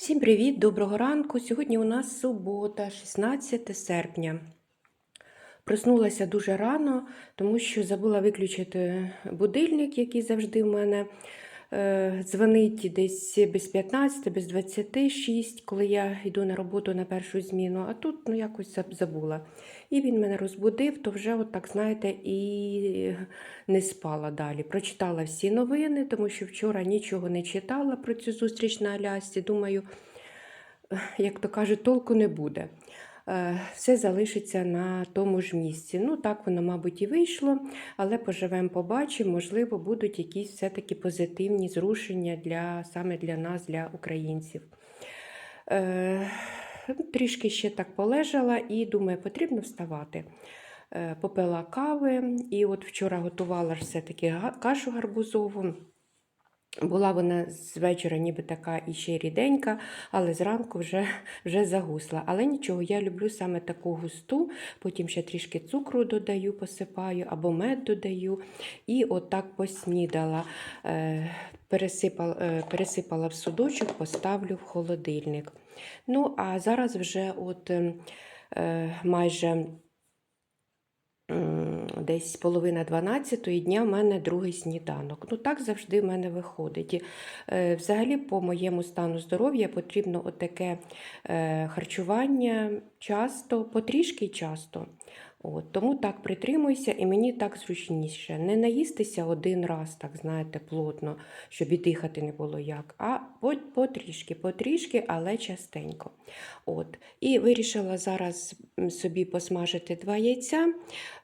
Всім привіт, доброго ранку. Сьогодні у нас субота, 16 серпня. Проснулася дуже рано, тому що забула виключити будильник, який завжди в мене дзвонить десь без 15, без 26, коли я йду на роботу на першу зміну. А тут ну, якось забула. І він мене розбудив, то вже, от так, знаєте, і не спала далі. Прочитала всі новини, тому що вчора нічого не читала про цю зустріч на Алясці. Думаю, як то кажуть, толку не буде. Е, Все залишиться на тому ж місці. Ну, так воно, мабуть, і вийшло, але поживемо, побачимо, можливо, будуть якісь все-таки позитивні зрушення для, саме для нас, для українців. Е, Трішки ще так полежала і думаю, потрібно вставати. Е, Попила кави, і от вчора готувала все-таки кашу гарбузову. Була вона з вечора ніби така і ще ріденька, але зранку вже, вже загусла. Але нічого, я люблю саме таку густу, потім ще трішки цукру додаю, посипаю або мед додаю. І отак поснідала. Е, пересипала, е, пересипала в судочок, поставлю в холодильник. Ну, а зараз вже от ем, е, майже десь половина 12 дня в мене другий сніданок. Ну так завжди в мене виходить. Е, Взагалі, по моєму стану здоров'я потрібно отаке е, харчування часто, потрішки часто. От, тому так притримуйся, і мені так зручніше. Не наїстися один раз, так знаєте, плотно, щоб і дихати не було як, а потрішки, потрішки, але частенько. От. І вирішила зараз собі посмажити два яйця.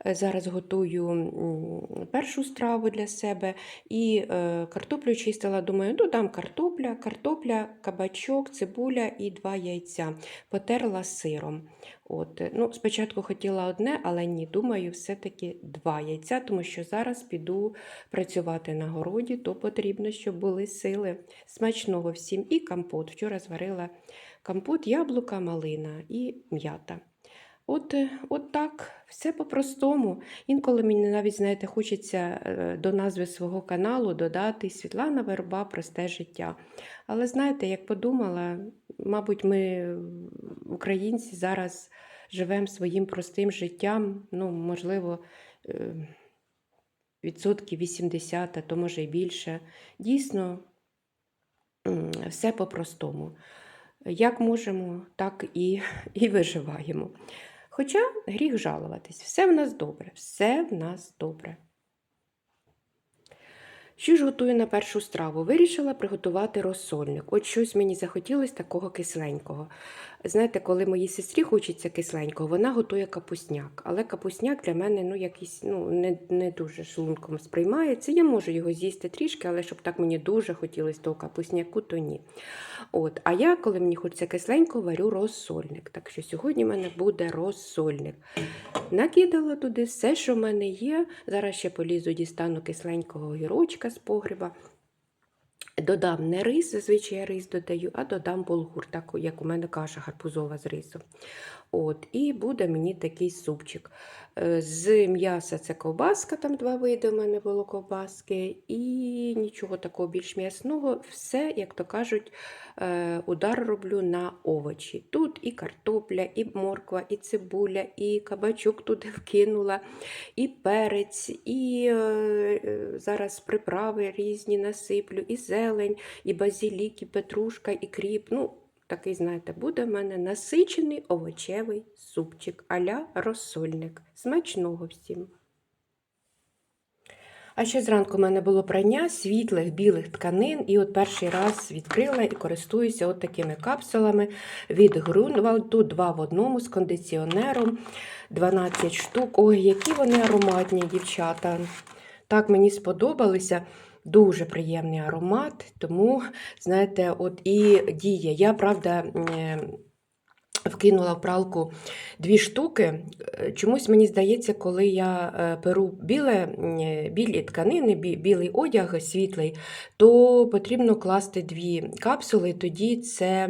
Е, Зараз готую першу страву для себе і е, картоплю чистила. Думаю, додам картопля, картопля, кабачок, цибуля і два яйця. Потерла сиром. От. е, Ну, спочатку хотіла одне, але ні, думаю, все-таки два яйця, тому що зараз піду працювати на городі, то потрібно, щоб були сили. Смачного всім і компот. Вчора зварила компот, яблука, малина і м'ята. От, е, от так, все по-простому. Інколи мені навіть, знаєте, хочеться е, до назви свого каналу додати Світлана Верба Просте життя. Але знаєте, як подумала, мабуть, ми, українці, зараз живемо своїм простим життям, ну, можливо, е, відсотків 80, а то може і більше. Дійсно, все по-простому. Як можемо, так і, і виживаємо. Хоча гріх жалуватись, все в нас добре, все в нас добре. Що ж готую на першу страву? Вирішила приготувати розсольник. От щось мені захотілося такого кисленького. Знаєте, коли моїй сестрі хочеться кисленького, вона готує капусняк. Але капусняк для мене ну, якийсь, ну, не, не дуже шлунком сприймається. Я можу його з'їсти трішки, але щоб так мені дуже хотілося того капусняку, то ні. От. А я, коли мені хочеться кисленького, варю розсольник. Так що сьогодні в мене буде розсольник. Накидала туди все, що в мене є. Зараз ще полізу, дістану кисленького огірочка з погреба. Додам не рис, зазвичай я рис додаю, а додам булгур, так як у мене каша гарбузова з рисом. От, і буде мені такий супчик. Е, З м'яса це ковбаска, там два види в мене було ковбаски, і нічого такого більш м'ясного. Все, як то кажуть, е, удар роблю на овочі. Тут і картопля, і морква, і цибуля, і кабачок туди вкинула, і перець, і е, зараз приправи різні насиплю, і зелень, і базілік, і петрушка, і кріп. Ну, такий, знаєте, буде в мене насичений овочевий супчик а-ля розсольник. Смачного всім! А ще зранку в мене було прання світлих білих тканин, і от перший раз відкрила і користуюся от такими капсулами від Grunwald, 2 в одному з кондиціонером 12 штук. Ой, які вони ароматні, дівчата. Так мені сподобалися. Дуже приємний аромат, тому, знаєте, от і діє. Я, правда, е, вкинула в пралку дві штуки. Е, Чомусь мені здається, коли я е, перу біле, білі тканини, білий одяг світлий, то потрібно класти дві капсули, тоді це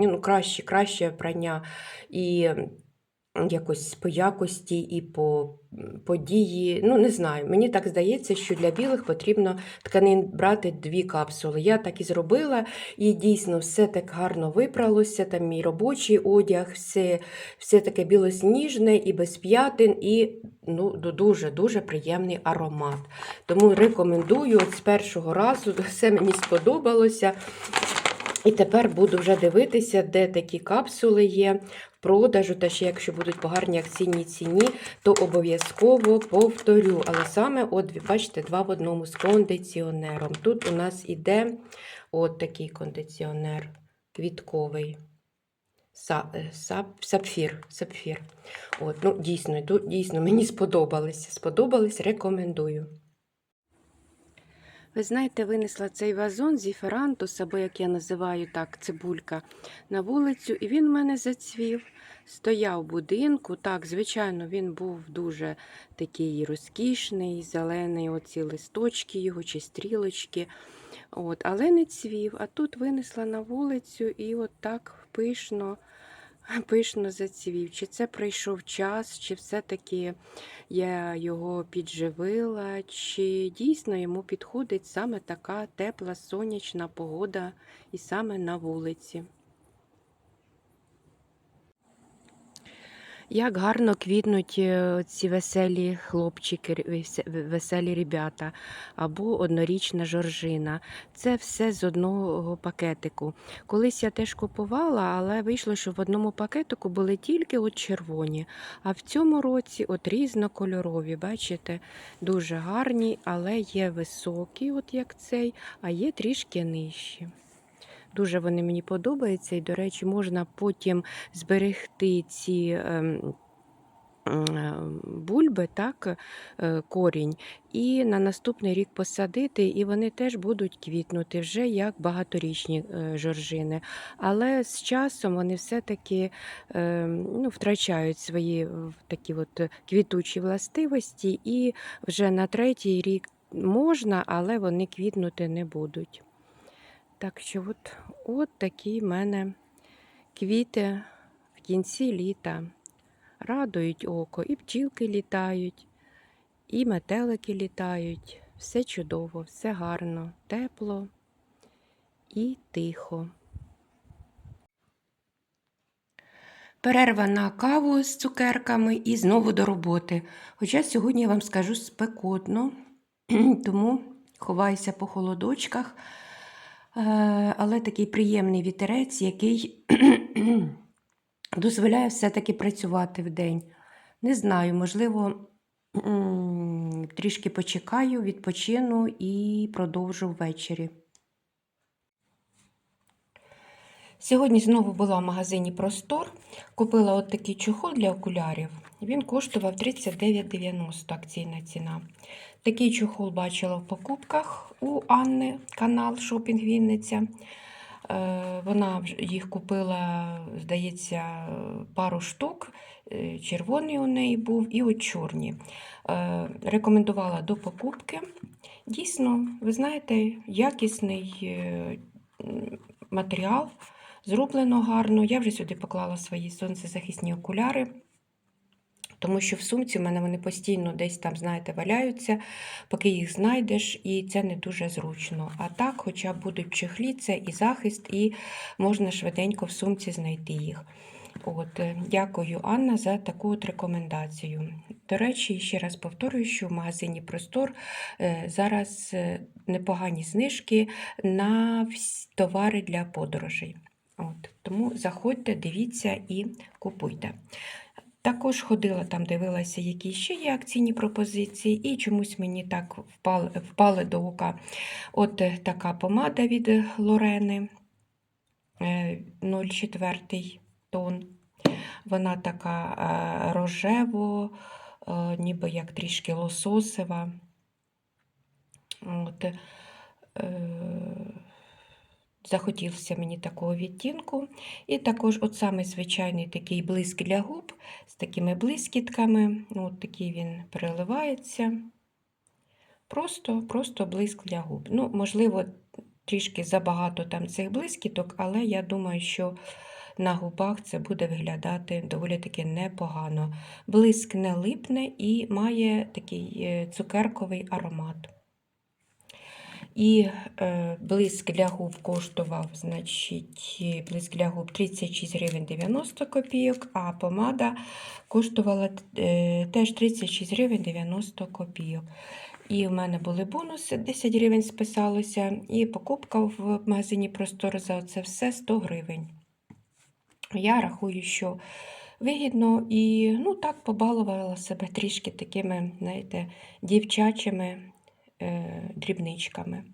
ну, краще, краще прання і якось по якості і по події. Ну, не знаю. Мені так здається, що для білих потрібно тканин брати дві капсули. Я так і зробила, і дійсно все так гарно випралося. Там мій робочий одяг, все, все таке білосніжне і без п'ятин, і ну, дуже-дуже приємний аромат. Тому рекомендую от з першого разу, все мені сподобалося. І тепер буду вже дивитися, де такі капсули є продажу, та ще якщо будуть по гарній ціні, то обов'язково повторю. Але саме, от, бачите, два в одному з кондиціонером. Тут у нас іде от такий кондиціонер квітковий. Е, сап, сапфір. сапфір. От, ну, дійсно, дійсно, мені сподобалися. Сподобались, рекомендую. Ви знаєте, винесла цей вазон зіферантус, або як я називаю так, цибулька, на вулицю, і він в мене зацвів. Стояв в будинку. Так, звичайно, він був дуже такий розкішний, зелений, оці листочки його чи стрілочки. От, але не цвів. А тут винесла на вулицю і от так пишно, пишно зацвів. Чи це прийшов час, чи все-таки я його підживила, чи дійсно йому підходить саме така тепла сонячна погода і саме на вулиці. Як гарно квітнуть е, ці веселі хлопчики, веселі ребята, або однорічна жоржина. Це все з одного пакетику. Колись я теж купувала, але вийшло, що в одному пакетику були тільки от червоні. А в цьому році от різнокольорові, бачите, дуже гарні, але є високі, от як цей, а є трішки нижчі. Дуже вони мені подобаються, і, до речі, можна потім зберегти ці ем, м, е, бульби, так, е, корінь, і на наступний рік посадити, і вони теж будуть квітнути вже як багаторічні е, жоржини. Але з часом вони все-таки е, ну, втрачають свої такі от квітучі властивості, і вже на третій рік можна, але вони квітнути не будуть. Так що от, от такі в мене квіти в кінці літа. Радують око, і пчілки літають, і метелики літають. Все чудово, все гарно, тепло і тихо. Перерва на каву з цукерками і знову до роботи. Хоча сьогодні я вам скажу спекотно, тому ховаюся по холодочках. Е, але такий приємний вітерець, який дозволяє все-таки працювати в день. Не знаю, можливо, трішки почекаю, відпочину і продовжу ввечері. Сьогодні знову була в магазині Простор. Купила от такий чохол для окулярів. Він коштував 39,90 акційна ціна. Такий чохол бачила в покупках у Анни, канал Шопінг Вінниця. Е, Вона їх купила, здається, пару штук. Е, Червоний у неї був і от чорні. Е, Рекомендувала до покупки. Дійсно, ви знаєте, якісний матеріал, зроблено гарно. Я вже сюди поклала свої сонцезахисні окуляри. Тому що в сумці в мене вони постійно десь там, знаєте, валяються, поки їх знайдеш, і це не дуже зручно. А так, хоча будуть чехлі, це і захист, і можна швиденько в сумці знайти їх. От, е, дякую, Анна, за таку от рекомендацію. До речі, ще раз повторюю, що в магазині Простор е, зараз е, непогані знижки на товари для подорожей. От, тому заходьте, дивіться і купуйте. Також ходила там, дивилася, які ще є акційні пропозиції, і чомусь мені так впали, впали до ока от е, така помада від Лорени е, 0,4 тон. Вона така е, рожево, е, ніби як трішки лососева. От, е, захотілося мені такого відтінку. І також от саме звичайний такий блиск для губ з такими блискітками. Ну, От такий він переливається. Просто, просто блиск для губ. Ну, можливо, трішки забагато там цих блискіток, але я думаю, що на губах це буде виглядати доволі таки непогано. Блиск не липне і має такий е, цукерковий аромат. І е, блиск для губ коштував, значить, блиск для губ 36 гривень 90 копійок, а помада коштувала е, теж 36 гривень 90 копійок. І в мене були бонуси, 10 гривень списалося, і покупка в магазині Простор за це все 100 гривень. Я рахую, що вигідно і ну, так побалувала себе трішки такими, знаєте, дівчачими дрібничками.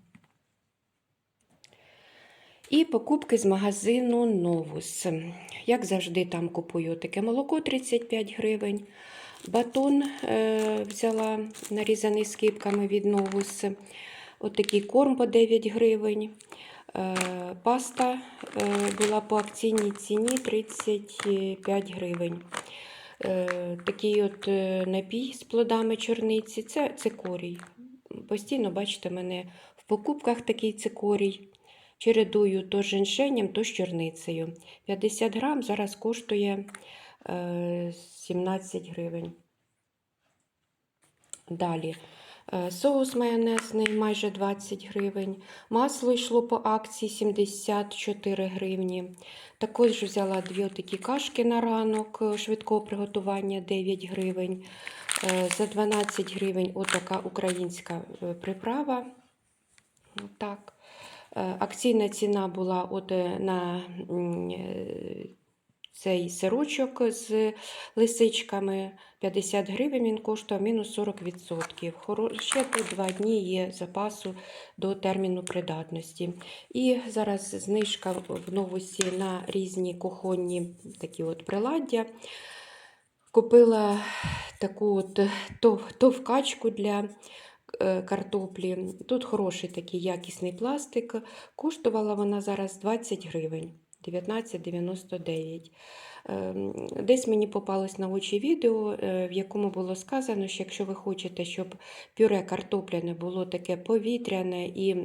І покупки з магазину Новус. Як завжди, там купую таке молоко 35 гривень. Батон е, взяла нарізаний скипками від Новус. Отакий корм по 9 гривень. Е, паста е, була по акційній ціні 35 гривень. Е, такий от е, напій з плодами чорниці це цикорій. Постійно, бачите, мене в покупках такий цикорій. Чередую то з женьшенем, то з чорницею. 50 грам зараз коштує е, 17 гривень. Далі. Е, Соус майонезний майже 20 гривень. Масло йшло по акції 74 гривні. Також взяла дві такі кашки на ранок е, швидкого приготування 9 гривень. Е, За 12 гривень отака українська приправа. Так. Е, Акційна ціна була от на цей сирочок з лисичками 50 гривень він коштує мінус 40%. Хоро- Ще тут два дні є запасу до терміну придатності. І зараз знижка в новості на різні кухонні такі от приладдя. Купила таку от тов- товкачку для е, картоплі. Тут хороший такий якісний пластик. Коштувала вона зараз 20 гривень. 19,99. Ем, Десь мені попалось на очі відео, е, в якому було сказано, що якщо ви хочете, щоб пюре картопляне було таке повітряне і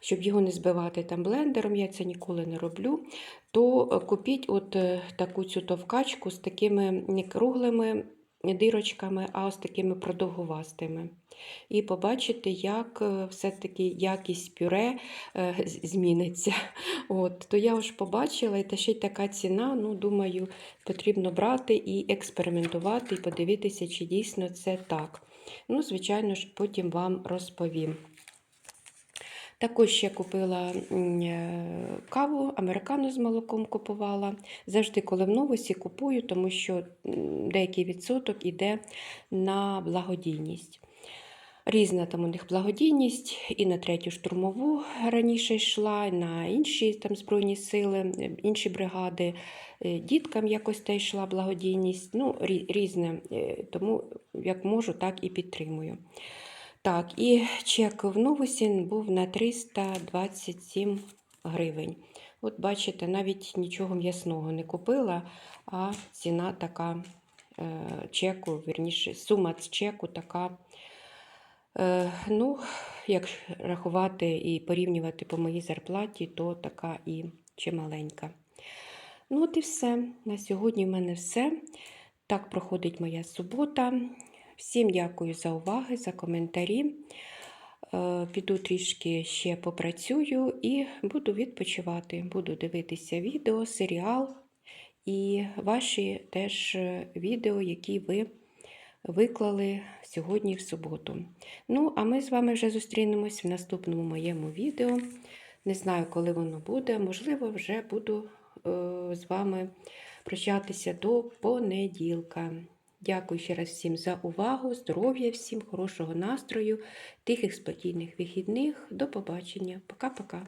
щоб його не збивати там блендером, я це ніколи не роблю, то е, купіть от е, таку цю товкачку з такими круглими дирочками, а ось такими продовгувастими. І побачите, як е, все-таки якість пюре е, зміниться. От, то я вже побачила, і та ще й така ціна. Ну, думаю, потрібно брати і експериментувати, і подивитися, чи дійсно це так. Ну, звичайно ж, потім вам розповім. Також ще купила е, каву, американу з молоком купувала. Завжди, коли в новості купую, тому що деякий відсоток іде на благодійність. Різна там у них благодійність, і на третю штурмову раніше йшла, і на інші там збройні сили, інші бригади. Е, Діткам якось теж йшла благодійність. Ну, різне. Е, Тому як можу, так і підтримую. Так, і чек в Новосін був на 327 гривень. От бачите, навіть нічого м'ясного не купила, а ціна така е, чеку, вірніше, сума з чеку така. Е, ну, як рахувати і порівнювати по моїй зарплаті, то така і чималенька. Ну, от і все. На сьогодні в мене все. Так проходить моя субота. Всім дякую за уваги, за коментарі. Е, Піду трішки ще попрацюю і буду відпочивати. Буду дивитися відео, серіал і ваші теж е, відео, які ви виклали сьогодні в суботу. Ну, а ми з вами вже зустрінемось в наступному моєму відео. Не знаю, коли воно буде. Можливо, вже буду е, з вами прощатися до понеділка. Дякую ще раз всім за увагу, здоров'я всім, хорошого настрою, тихих спокійних вихідних. До побачення. Пока-пока.